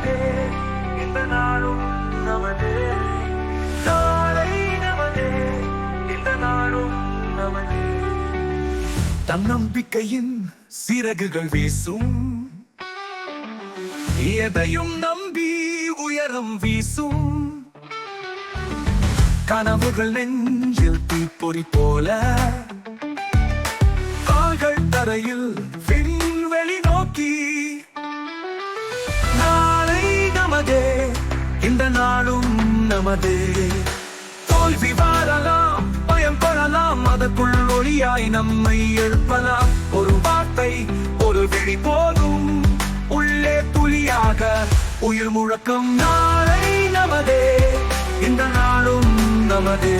நமதே இந்த நாளும் நமதே. நாளை நமதே இந்த நாளும் நமதே. தன்னம்பிக்கையின் சிறகுகள் வீசும். எதையும் நம்பி உயரம் வீசும். கனவுகள் நெஞ்சில் தீப்பொறி போல நாளும் நமதே. தோல்வி வரலாம் பயம் பெறலாம் அதற்குள் ஒளியாய் நம்மை எழுப்பலாம். ஒரு வார்த்தை ஒரு விழி போதும் உள்ளே துளியாக உயிர் முழக்கம் நாளை நமதே இந்த நாளும் நமதே.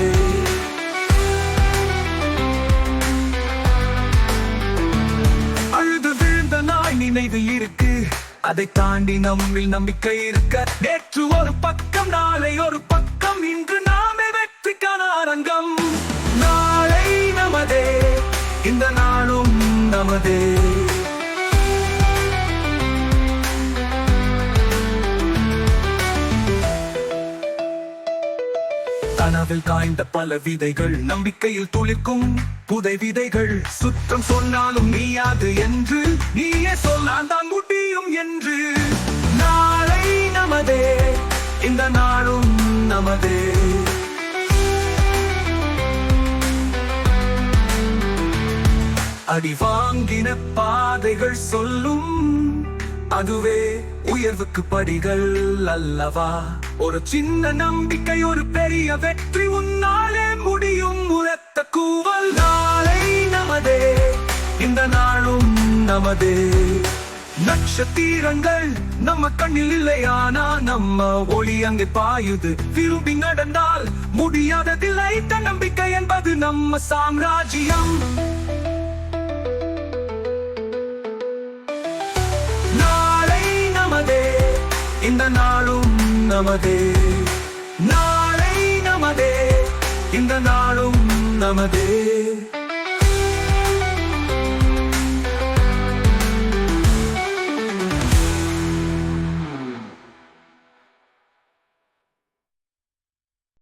அழுது விழுந்த நாய் நினைவு இருக்கு. அதை தாண்டி நம்மில் நம்பிக்கை இருக்க. நேற்று ஒரு பக்கம் நாளை ஒரு பக்கம். இன்று நாமே வெற்றிக்கான அரங்கம். நாளை நமதே இந்த நாளும் நமதே. கனவில் காய்ந்த பல விதைகள் நம்பிக்கையில் துளிர்க்கும் புதை விதைகள். சுத்தம் சொன்னாலும் நீயாது என்று நீயே சொன்னால் தான் முடியும் என்று. நாளை நமதே இந்த நாளும் நமதே. அடி வாங்கின பாதைகள் சொல்லும் அதுவே உயர்வுக்கு படிகள் அல்லவா? ஒரு சின்ன நம்பிக்கை ஒரு பெரிய வெற்றி உன்னாலே முடியும். உரத்த கூவல் நாளை நமதே. இந்த நாளும் நமதே. நட்சத்திரங்கள் நம்ம கண்ணில் இல்லையானா நம்ம ஒளி அங்கு பாயுது. விரும்பி நடந்தால் முடியாததில்லை. தன்னம்பிக்கை என்பது நம்ம சாம்ராஜ்யம். இந்த நாளும் நமதே. நாளை நமதே. இந்த நாளும் நமதே.